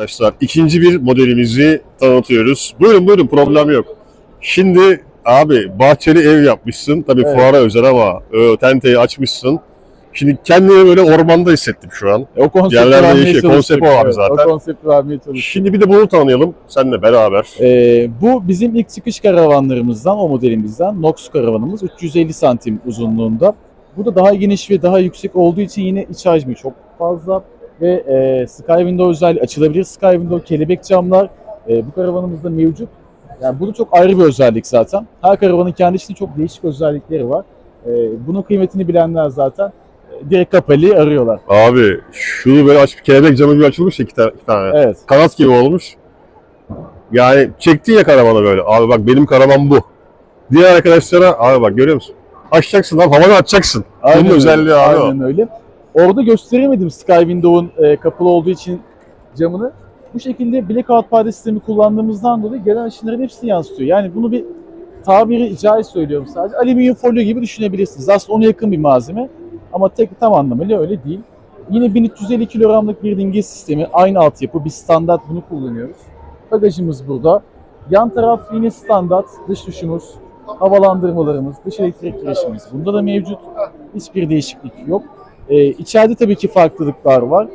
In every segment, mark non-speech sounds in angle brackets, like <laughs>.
Arkadaşlar ikinci bir modelimizi tanıtıyoruz. Buyurun buyurun problem yok. Şimdi abi bahçeli ev yapmışsın. Tabii Evet. fuara özel ama e, tenteyi açmışsın. Şimdi kendimi böyle ormanda hissettim şu an. E, O konsepti Yerler vermeye değişiyor. Konsept o abi Evet, zaten. O konsepti vermeye çalıştık. Şimdi bir de bunu tanıyalım seninle beraber. Ee, bu bizim ilk çıkış karavanlarımızdan, o modelimizden. Nox karavanımız 350 santim uzunluğunda. Bu da daha geniş ve daha yüksek olduğu için yine iç hacmi çok fazla ve e, Sky Window özelliği açılabilir Sky Window kelebek camlar e, bu karavanımızda mevcut. Yani bu da çok ayrı bir özellik zaten. Her karavanın kendi içinde çok değişik özellikleri var. E, bunun kıymetini bilenler zaten e, direkt Kapali'yi arıyorlar. Abi şunu böyle açıp kelebek camı gibi açılmış ya iki tane. iki tane. Evet. Kanat gibi olmuş. Yani çektin ya karavanı böyle. Abi bak benim karavan bu. Diğer arkadaşlara abi bak görüyor musun? Açacaksın lan havada açacaksın. Bunun öyle, özelliği abi o. Aynen öyle. Orada gösteremedim Sky Window'un e, kapalı olduğu için camını. Bu şekilde blackout perde sistemi kullandığımızdan dolayı gelen ışınların hepsini yansıtıyor. Yani bunu bir tabiri caiz söylüyorum sadece. Alüminyum folyo gibi düşünebilirsiniz. Aslında ona yakın bir malzeme ama tek tam anlamıyla öyle değil. Yine 1350 kilogramlık bir dingil sistemi. Aynı altyapı. Bir standart bunu kullanıyoruz. Bagajımız burada. Yan taraf yine standart. Dış duşumuz, havalandırmalarımız, dış elektrik girişimiz. Bunda da mevcut. Hiçbir değişiklik yok. Ee, içeride tabii ki farklılıklar var.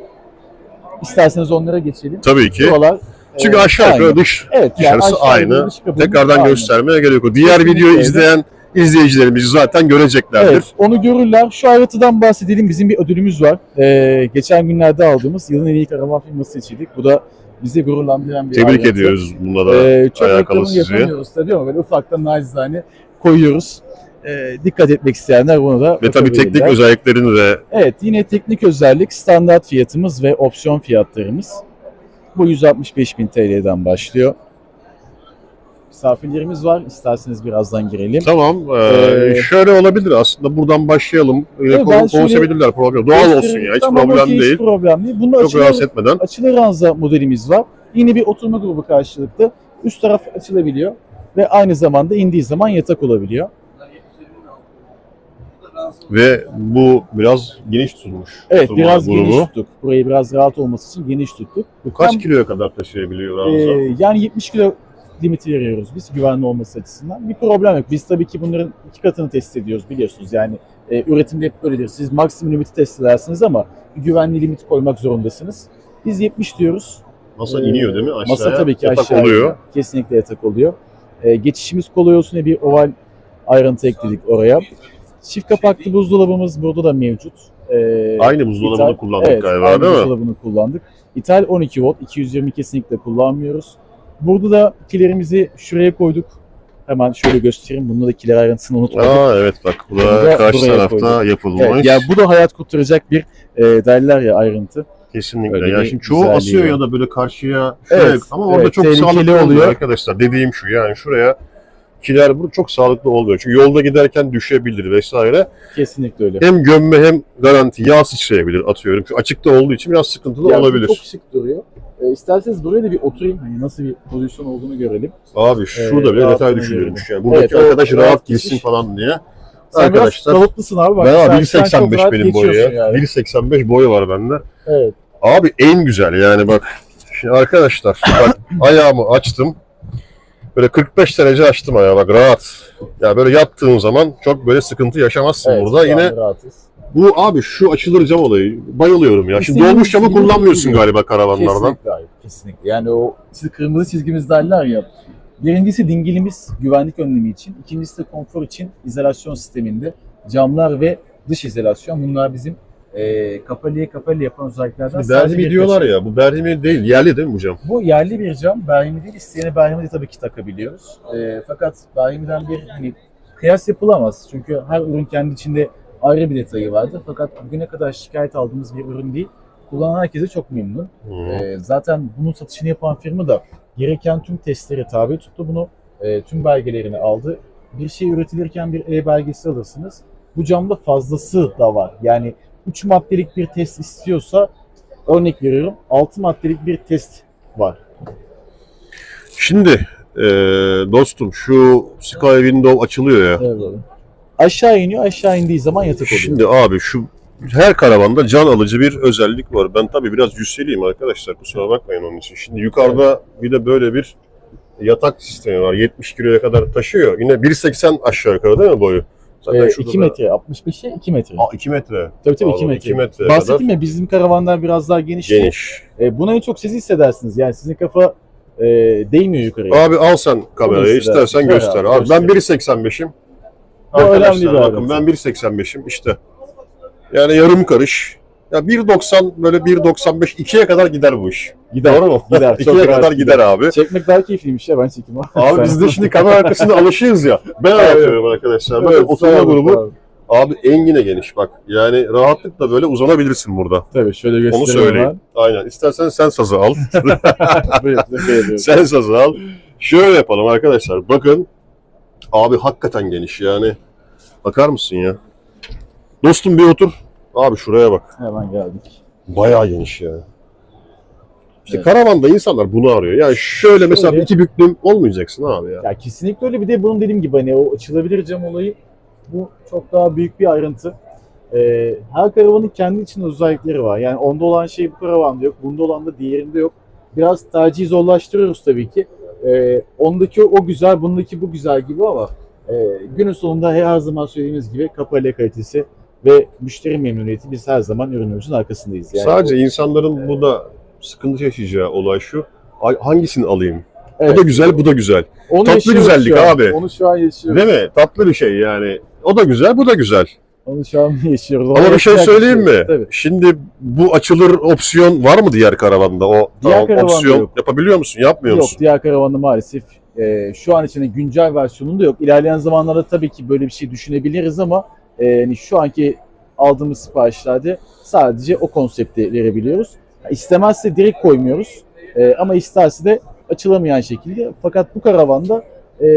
İsterseniz onlara geçelim. Tabii ki. Buralar Çünkü e, aşağı yukarı dış Evet, dışarısı aşağı aynı. dış tekrardan aynı. göstermeye gerek yok. Diğer Kesinlikle videoyu izleyen izleyicilerimiz zaten göreceklerdir. Evet, onu görürler. Şu ayrıntıdan bahsedelim. Bizim bir ödülümüz var. Ee, geçen günlerde aldığımız yılın en iyi karavan firması seçildik. Bu da bizi gururlandıran bir Tebrik ayrıntı. ediyoruz bunda da. Ee, çok alakalı sizi. yapamıyoruz tabii ama böyle ufaktan nacizane koyuyoruz. Ee, dikkat etmek isteyenler bunu da Ve tabii teknik özelliklerini de Evet yine teknik özellik standart fiyatımız ve opsiyon fiyatlarımız. Bu 165.000 TL'den başlıyor. Misafirlerimiz var. İsterseniz birazdan girelim. tamam. ee, Ee, şöyle olabilir aslında. Buradan başlayalım. Öyle Evet, ben konu- şöyle konuşabilirler problem. Doğal olsun ya. Hiç Tamam, problem okey, değil. Hiç problem değil. Bunda Çok açılı, rahatsız etmeden. açılı ranza modelimiz var. Yine bir oturma grubu karşılıklı. Üst taraf açılabiliyor ve aynı zamanda indiği zaman yatak olabiliyor. Ve bu biraz geniş tutulmuş. Evet biraz grubu. geniş tuttuk. Burayı biraz rahat olması için geniş tuttuk. Bu kaç Hem- kiloya kadar taşıyabiliyor? Ee, yani 70 kilo limiti veriyoruz biz güvenli olması açısından. Bir problem yok. Biz tabii ki bunların iki katını test ediyoruz biliyorsunuz. Yani e, üretimde hep böyledir. Siz maksimum limiti test edersiniz ama güvenli limit koymak zorundasınız. Biz 70 diyoruz. Masa Ee, iniyor değil mi? Aşağıya Masa tabii ki yatak aşağıya. oluyor. Kesinlikle yatak oluyor. Ee, geçişimiz kolay olsun diye bir oval ayrıntı ekledik oraya. Çift kapaklı buzdolabımız burada da mevcut. Ee, Aynı buzdolabını İthal- kullandık evet, galiba aynı değil mi? buzdolabını kullandık. İthal 12 volt, 220 kesinlikle kullanmıyoruz. Burada da kilerimizi şuraya koyduk. Hemen şöyle göstereyim. Bunda da kiler ayrıntısını unutmadık. Aa evet bak bu da da karşı tarafta koyduk. yapılmış. Evet, ya bu da hayat kurtaracak bir e, derler ya ayrıntı. Kesinlikle. Öyle Ya bir şimdi çoğu asıyor var. ya da böyle karşıya şuraya Evet, ama orada evet, çok sağlıklı oluyor oluyor. arkadaşlar. Dediğim şu yani şuraya kiler bu çok sağlıklı olmuyor. Çünkü yolda giderken düşebilir vesaire. Kesinlikle öyle. Hem gömme hem garanti yağ sıçrayabilir atıyorum. Çünkü açıkta olduğu için biraz sıkıntılı Ya olabilir. Çok şık duruyor. E, isterseniz buraya da bir oturayım. Hani nasıl bir pozisyon olduğunu görelim. Abi şurada Ee, bile detay düşünülmüş. Yani buradaki Evet, o arkadaş rahat rahat girsin falan diye. Sen Arkadaşlar, biraz kalıplısın abi. Bak, Ben sen- abi sen çok 1.85 rahat benim boyu ya. yani. 1.85 boyu var bende. Evet. Abi en güzel yani bak. Şimdi arkadaşlar bak <coughs> ayağımı açtım. Böyle 45 derece açtım ayağı bak rahat. Ya böyle yattığın zaman çok böyle sıkıntı yaşamazsın Evet, burada. Yine rahatız. bu abi şu açılır cam olayı bayılıyorum ya. Şimdi İstediğiniz dolmuş camı gibi kullanmıyorsun kullanın. galiba karavanlardan. Kesinlikle hayır. Kesinlikle. Yani o kırmızı çizgimiz derler ya. Birincisi dingilimiz güvenlik önlemi için. İkincisi de konfor için izolasyon sisteminde camlar ve dış izolasyon. Bunlar bizim e, kapalıya kapalı yapan özelliklerden Şimdi Berhimi bir diyorlar ya bu Berhimi değil yerli değil mi bu cam? Bu yerli bir cam. Berhimi değil. İsteyene Berhimi de tabii ki takabiliyoruz. E, fakat Berhimi'den bir hani kıyas yapılamaz. Çünkü her ürün kendi içinde ayrı bir detayı vardır. Fakat bugüne kadar şikayet aldığımız bir ürün değil. Kullanan herkese çok memnun. Ee, zaten bunun satışını yapan firma da gereken tüm testlere tabi tuttu bunu. Ee, tüm belgelerini aldı. Bir şey üretilirken bir E belgesi alırsınız. Bu camda fazlası da var. Yani 3 maddelik bir test istiyorsa örnek veriyorum 6 maddelik bir test var. Şimdi eee, dostum şu Sky Window açılıyor ya. Evet. Aşağı iniyor. Aşağı indiği zaman yatak oluyor. Şimdi abi şu her karavanda can alıcı bir özellik var. Ben tabii biraz yükseleyim arkadaşlar. Kusura bakmayın onun için. Şimdi yukarıda bir de böyle bir yatak sistemi var. 70 kiloya kadar taşıyor. Yine 1.80 aşağı yukarı değil mi boyu? Ee, şurada 2 da- metre, 65'e 2 metre. Aa 2 metre. tabii tabii 2 Pardon, metre. iki metreye Bahsettim ya bizim karavanlar biraz daha geniş. Geniş. E, buna en çok siz hissedersiniz. Yani sizin kafa e, değmiyor yukarıya. Abi al sen kamerayı istersen göster. Abi, Abi ben göster. 1.85'im. O önemli bir bakın ben 1.85'im işte. Yani yarım karış. Ya 1.90 böyle 1.95 2'ye kadar gider bu iş. Gider. Doğru mu? Gider. <laughs> Çok 2'ye rahat kadar gider abi. Çekmek daha keyifliymiş ya ben çekeyim. Abi biz de şimdi kamera <laughs> arkasında alışığız ya. Ben anlatıyorum arkadaşlar. Böyle Evet, oturma grubu. olun. Abi engine geniş bak. Yani rahatlıkla böyle uzanabilirsin burada. Tabii şöyle göstereyim. Onu söyleyeyim. Aynen. İstersen sen sazı al. <laughs> ben. Sen sazı al. Şöyle yapalım arkadaşlar. Bakın. Abi hakikaten geniş yani. Bakar mısın ya? Dostum bir otur. Abi şuraya bak. Hemen geldik. Bayağı geniş ya. İşte Evet. karavanda insanlar bunu arıyor. Yani şöyle mesela Şöyle. iki büklüm olmayacaksın abi ya. Ya kesinlikle öyle bir de bunun dediğim gibi hani o açılabilir cam olayı bu çok daha büyük bir ayrıntı. Ee, her karavanın kendi içinde özellikleri var. Yani onda olan şey bu karavanda yok, bunda olan da diğerinde yok. Biraz tercihi zorlaştırıyoruz tabii ki. Ee, ondaki o güzel, bundaki bu güzel gibi ama e, günün sonunda her zaman söylediğimiz gibi kapı kalitesi ve müşteri memnuniyeti biz her zaman ürünümüzün arkasındayız. Yani Sadece insanların bu da sıkıntı yaşayacağı olay şu. Hangisini alayım? Evet. O da güzel, bu da güzel. Onu tatlı güzellik an. abi. Onu şu an yaşıyoruz. Değil mi? Tatlı bir şey yani. O da güzel, bu da güzel. Onu şu an <laughs> yaşıyoruz. Ama bir şey söyleyeyim mi? yok. Tabii. Şimdi bu açılır opsiyon var mı diğer karavanda? O Diğer tamam, karavanda opsiyon yok. yapabiliyor musun? Yapmıyor Yok musun? diğer karavanda maalesef e, şu an içinde güncel versiyonunda yok. İlerleyen zamanlarda tabii ki böyle bir şey düşünebiliriz ama e, hani şu anki aldığımız siparişlerde sadece o konsepti verebiliyoruz. Ha, İstemezse direkt koymuyoruz E, ama isterse de açılamayan şekilde. Fakat bu karavanda e,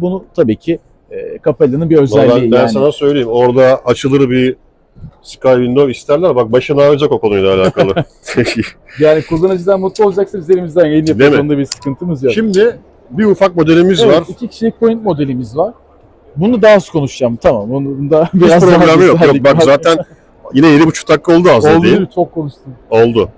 bunu tabii ki e, Capella'nın bir özelliği ben, ben yani. sana söyleyeyim. Orada açılır bir Sky Window isterler. Bak başını ağrıyacak o konuyla alakalı. <laughs> Yani kullanıcıdan mutlu olacaksa biz elimizden Değil yapıyoruz. Onda bir sıkıntımız yok. Şimdi bir ufak modelimiz evet, var. iki kişilik point modelimiz var. Bunu daha az konuşacağım. Tamam. Bunu da Hiç biraz <laughs> daha problemi yok. Yok bak zaten yine 7,5 dakika oldu az Oldu değil mi? Çok konuştum. Oldu.